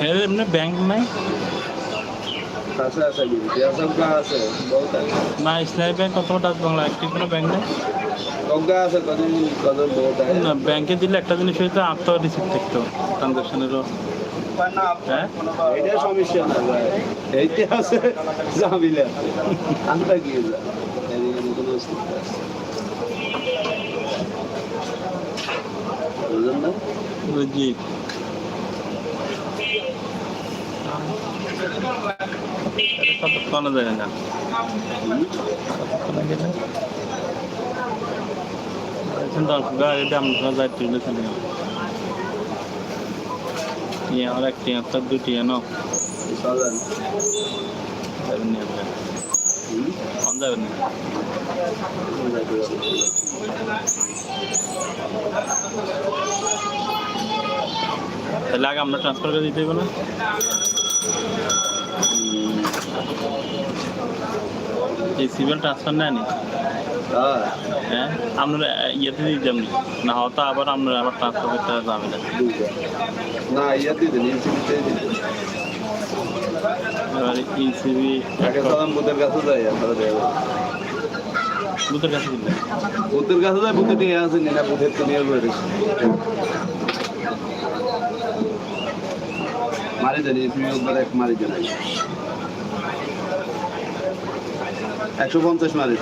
এর এমনি ব্যাংক নাই। আছে আছে আছে না ইসলামী ব্যাংক অথবা ডাচ বাংলা একটি কোনো ব্যাংক নেই। আছে আছে না ব্যাংকে দিলে একটা জিনিস হয়তো আত্ম রিসিপ্ট ট্রানজাকশনেরও এটা সমস্যা না এইটা আছে জামিলা আমরা কি যা এদিকে কোনো অসুবিধা আছে বুঝলেন না? জি। কতক্ষণে যায় না দশ গাড়ি দাম যাই তুলে চলে ইয়ে আমার একটি একটা দুটি এনো যাবেন যাবেন তাহলে আগে আমরা ট্রান্সফার করে দিতে হবে না এই সিভিল ট্রান্সফার নেয়নি? হ্যাঁ। হ্যাঁ? আপনারা ইয়েতে যাবেন না হয়তো আবার আপনারা আবার ট্রান্সফার করতে যাবে না না ইয়াতে দিন ইনসিবিতে দিন। এবার ইসিবি আগে সালাম কাছে যাই আপনারা দেবেন বুথের কাছে কাছে যাই বুদ্ধে নিয়ে আসেন না বুদ্ধের তো নিয়ে মারি জানি একবার এক মারি জানাই একশো পঞ্চাশ মারি